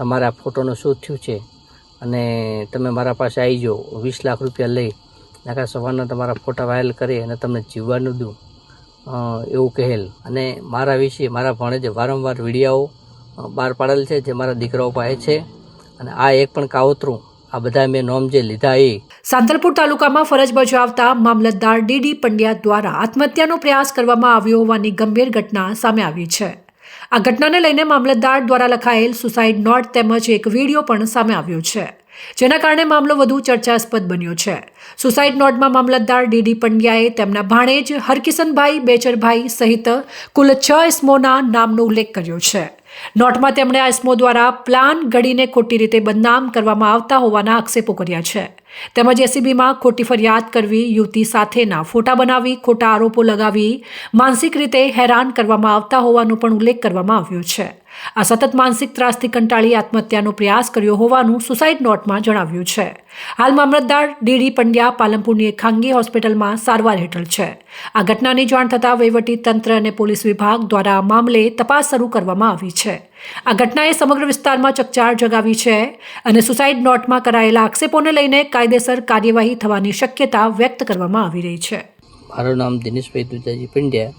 તમારા ફોટોનું શું થયું છે અને તમે મારા પાસે આવી જાઓ, વીસ લાખ રૂપિયા લઈ, નાખા સવારના તમારા ફોટા વાયરલ કરી અને તમને જીવવાનું દઉં. એવું કહેલ. અને મારા વિશે, મારા ભણેજે વારંવાર વિડીયાઓ બહાર પાડેલ છે જે મારા દીકરાઓ પાસે છે. અને આ એક પણ કાવતરું, આ બધા મેં નોમ જે લીધા એ. સાંતલપુર તાલુકામાં ફરજ બજાવતા મામલતદાર ડીડી પંડ્યા દ્વારા આત્મહત્યાનો પ્રયાસ કરવામાં આવ્યો હોવાની ગંભીર ઘટના સામે આવી છે. આ ઘટનાને લઈને મામલતદાર દ્વારા લખાયેલ સુસાઇડ નોટ તેમજ એક વીડિયો પણ સામે આવ્યો છે, જેના કારણે મામલો વધુ ચર્ચાસ્પદ બન્યો છે. સુસાઇડ નોટમાં મામલતદાર ડીડી પંડ્યાએ તેમના ભાણેજ, હરકિશનભાઈ, બેચરભાઈ સહિત કુલ છ ઇસમોના નામનો ઉલ્લેખ કર્યો છે. નોટમાં તેમણે આ ઇસમો દ્વારા પ્લાન ઘડીને ખોટી રીતે બદનામ કરવામાં આવતા હોવાના આક્ષેપો કર્યા છે. તેમજ એસીબીમાં ખોટી ફરિયાદ કરવી, યુવતી સાથેના ફોટા બનાવી, ખોટા આરોપો લગાવી, માનસિક રીતે હેરાન કરવામાં આવતા હોવાનો પણ ઉલ્લેખ કરવામાં આવ્યો છે. આ સતત માનસિક ત્રાસથી કંટાળી આત્મહત્યાનો પ્રયાસ કર્યો હોવાનું સુસાઇડ નોટમાં જણાવ્યું છે. હાલ મામલતદાર ડીડી પંડ્યા પાલનપુરની એક ખાનગી હોસ્પિટલમાં સારવાર હેઠળ છે. આ ઘટનાની જાણ થતાં વહીવટી તંત્ર અને પોલીસ વિભાગ દ્વારા મામલે તપાસ શરૂ કરવામાં આવી છે. આ ઘટનાએ સમગ્ર વિસ્તારમાં ચકચાર જગાવી છે અને સુસાઇડ નોટમાં કરાયેલા આક્ષેપોને લઈને કાયદેસર કાર્યવાહી થવાની શક્યતા વ્યક્ત કરવામાં આવી રહી છે. મારું નામ દિનેશભાઈ દુજાજી પંડ્યા.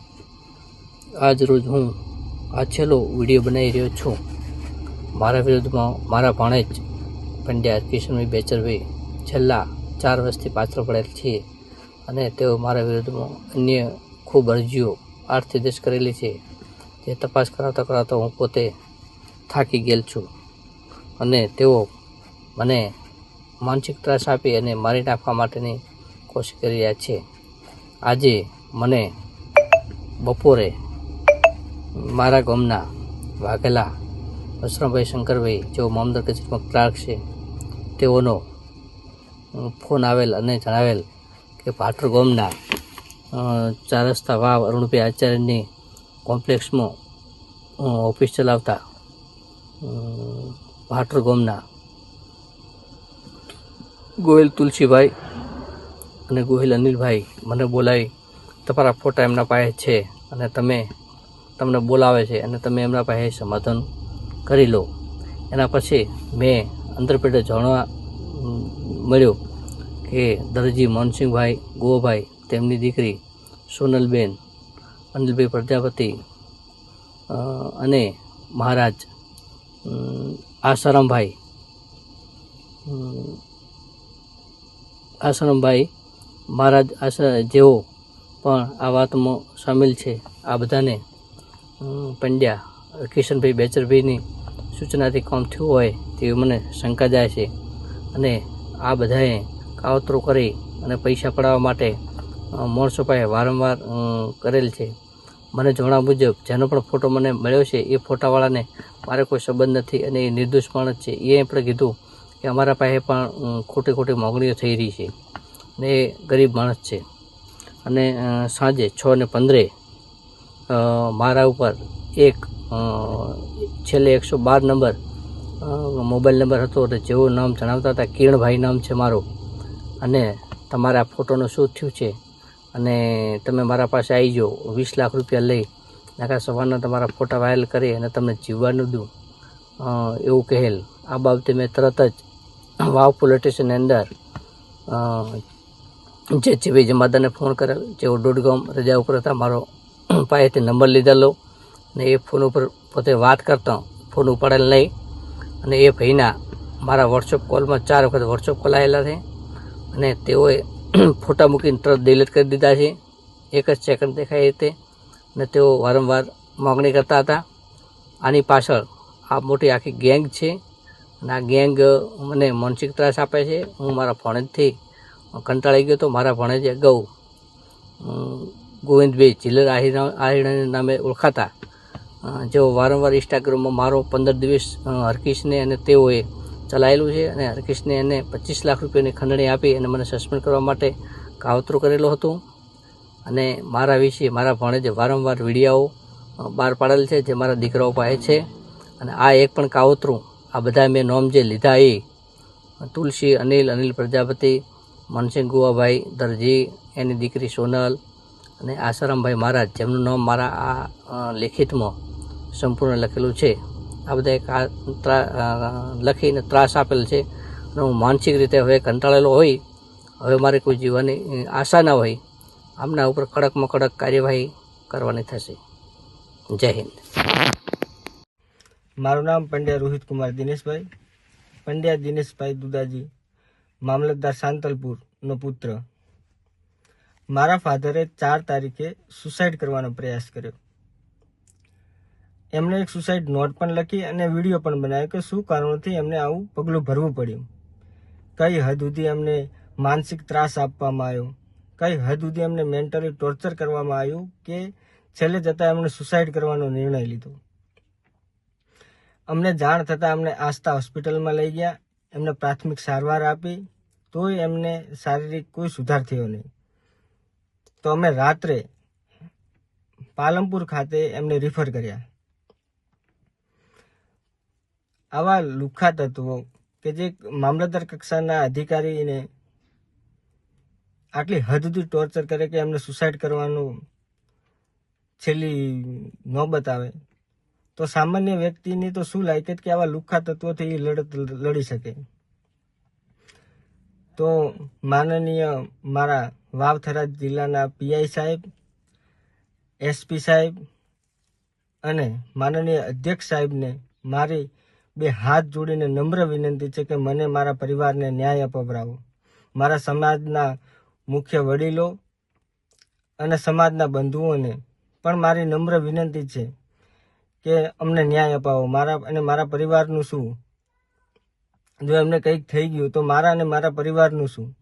આજ રોજ હું આ છેલ્લો વીડિયો બનાવી રહ્યો છું. મારા વિરુદ્ધમાં મારા ભાણેજ પંડ્યા કિશનભાઈ બેચરભાઈ છેલ્લા ચાર વર્ષથી પાછળ પડેલ છે અને તેઓ મારા વિરુદ્ધમાં અન્ય ખૂબ અરજીઓ આર્થિક દેશ કરેલી છે. જે તપાસ કરાવતા કરાવતા હું પોતે થાકી ગયેલ છું. અને તેઓ મને માનસિક ત્રાસ આપી અને મારી નાખવા માટેની કોશિશ કરી રહ્યા છે. આજે મને બપોરે મારા ગામના વાઘેલા વસરામભાઈ શંકરભાઈ જેઓ મામદાર કચેરીમાં ક્લાર્ક છે, તેઓનો ફોન આવેલ અને જણાવેલ કે પાટર ગામના ચાર રસ્તા વાવ અરુણભાઈ આચાર્યની કોમ્પ્લેક્સમાં ઓફિસ ચલાવતા ભાટર ગામના ગોયલ તુલસીભાઈ અને ગોહિલ અનિલભાઈ મને બોલાવી, તમારા ફોટા એમના પાસે છે અને તમે, તમને બોલાવે છે અને તમે એમના પાસે સમાધાન કરી લો. એના પછી મેં અંતરપેટે જાણવા મળ્યો કે દરજી મોહનસિંહભાઈ ગોભાઈ તેમની દીકરી સોનલબેન, અનિલભાઈ પ્રજાપતિ અને મહારાજ અમ, આસારામભાઈ. મહારાજ આશા જેઓ પણ આ વાતમાં સામેલ છે આ બધાને. પંડ્યા કિશનભાઈ બેચરભાઈની સૂચનાથી કામ થયું હોય તેવી મને શંકા જાય છે. અને આ બધાએ કાવતરો કરી અને પૈસા પડાવવા માટે પાસે વારંવાર કરેલ છે. મને જણાવ્યા મુજબ, જેનો પણ ફોટો મને મળ્યો છે, એ ફોટાવાળાને મારે કોઈ સંબંધ નથી અને એ નિર્દોષ માણસ છે. એ પણ કીધું કે અમારા પાસે પણ ખોટી ખોટી માગણીઓ થઈ રહી છે ને એ ગરીબ માણસ છે. અને સાંજે છ ને પંદરે મારા ઉપર એક છેલ્લે એકસો બાર નંબર મોબાઈલ નંબર હતો અને જેવું નામ જણાવતા હતા, કિરણભાઈ નામ છે મારું. અને તમારા ફોટોનું શું થયું છે? અને તમે મારા પાસે આવી જાઓ વીસ લાખ રૂપિયા લઈ. નાખા સવારના તમારા ફોટા વાયરલ કરી અને તમને જીવવાનું દઉં. એવું કહેલ. આ બાબતે મેં તરત જ વાવ પોલીસ સ્ટેશનની અંદર જે જીવી જમાદારને ફોન કરેલ જેઓ દોડગામ રજા ઉપર હતા, મારો પાસેથી નંબર લીધેલો ને એ ફોન ઉપર પોતે વાત કરતા, ફોન ઉપાડેલ નહીં. અને એ ભાઈના મારા વોટ્સઅપ કોલમાં ચાર વખત વોટ્સઅપ કોલ આવેલા છે. અને તેઓએ ફોટા મૂકીને તરત ડિલીટ કરી દીધા છે. એક જ સેકન્ડ દેખાય રીતે. ને તેઓ વારંવાર માગણી કરતા હતા. આની પાછળ આ મોટી આખી ગેંગ છે. અને આ ગેંગ મને માનસિક ત્રાસ આપે છે. હું મારા ભણેજથી કંટાળી ગયો તો મારા ભણેજ અગાઉ ગોવિંદભાઈ ચિલ્લર આહિરા, આહિરાના નામે ઓળખાતા જેઓ વારંવાર ઇન્સ્ટાગ્રામમાં મારો પંદર દિવસ હરકીશને અને તેઓએ ચલાવેલું છે અને હરકિશને એને પચીસ લાખ રૂપિયાની ખંડણી આપી અને મને સસ્પેન્ડ કરવા માટે કાવતરું કરેલું હતું. અને મારા વિશે મારા ભણેજે વારંવાર વિડીયાઓ બહાર પાડેલ છે, જે મારા દીકરાઓ પાસે છે. અને આ એક પણ કાવતરું, આ બધા મેં નોમ જે લીધા એ, તુલસી, અનિલ અનિલ પ્રજાપતિ, મનસિંહ ગુવાભાઈ, દરજી, એની દીકરી સોનલ અને આસારામભાઈ મહારાજ, જેમનું નામ મારા આ લેખિતમાં સંપૂર્ણ લખેલું છે. આ બધા એક લખીને ત્રાસ આપેલ છે. અને હું માનસિક રીતે હવે કંટાળેલો હોય, હવે મારે કોઈ જીવવાની આશા ના હોય, આમના ઉપર કડકમાં કડક કાર્યવાહી કરવાની થશે. જય હિન્દ. મારું નામ પંડ્યા રોહિત કુમાર દિનેશભાઈ. પંડ્યા દિનેશભાઈ દુદાજી, મામલતદાર સાંતલપુરનો પુત્ર. મારા ફાધરે ચાર તારીખે સુસાઇડ કરવાનો પ્રયાસ કર્યો. એમણે એક સુસાઇડ નોટ પણ લખી અને વીડિયો પણ બનાવ્યો કે શું કારણોથી એમને આવું પગલું ભરવું પડ્યું? કઈ હદ સુધી એમને માનસિક ત્રાસ આપવામાં આવ્યો? કઈ હદ સુધી એમને મેન્ટલી ટોર્ચર કરવામાં આવ્યું કે છેલ્લે જતાં એમણે સુસાઇડ કરવાનો નિર્ણય લીધો? અમને જાણ થતાં અમને આસ્થા હોસ્પિટલમાં લઈ ગયા, એમને પ્રાથમિક સારવાર આપી, તોય એમને શારીરિક કોઈ સુધાર થયો નહીં. તો અમે રાત્રે પાલમપુર ખાતે એમને રિફર કર્યા. આવા લુખ્ખા તત્વો કે જે મામલતદાર કક્ષાના અધિકારીને આટલી હદ સુધી ટોર્ચર કરે કે એમને સુસાઇડ કરવાનું છેલ્લી નોબત આવે તો સામાન્ય વ્યક્તિની તો શું લાયકત કે આવા લુખ્ખા તત્વોથી લડત લડી શકે? તો માનનીય મારા વાવથરા જિલ્લાના પીઆઈ સાહેબ એસપી સાહેબ અને માનનીય અધ્યક્ષ સાહેબને મારી બે હાથ જોડીને નમ્ર વિનંતી છે કે મને મારા પરિવારને ન્યાય અપવરાવો મારા સમાજના મુખ્ય વડીલો અને સમાજના બંધુઓને પણ મારી નમ્ર વિનંતી છે કે અમને ન્યાય અપાવો. મારા અને મારા પરિવારનું શું? જો એમને કંઈક થઈ ગયું તો મારા અને મારા પરિવારનું શું?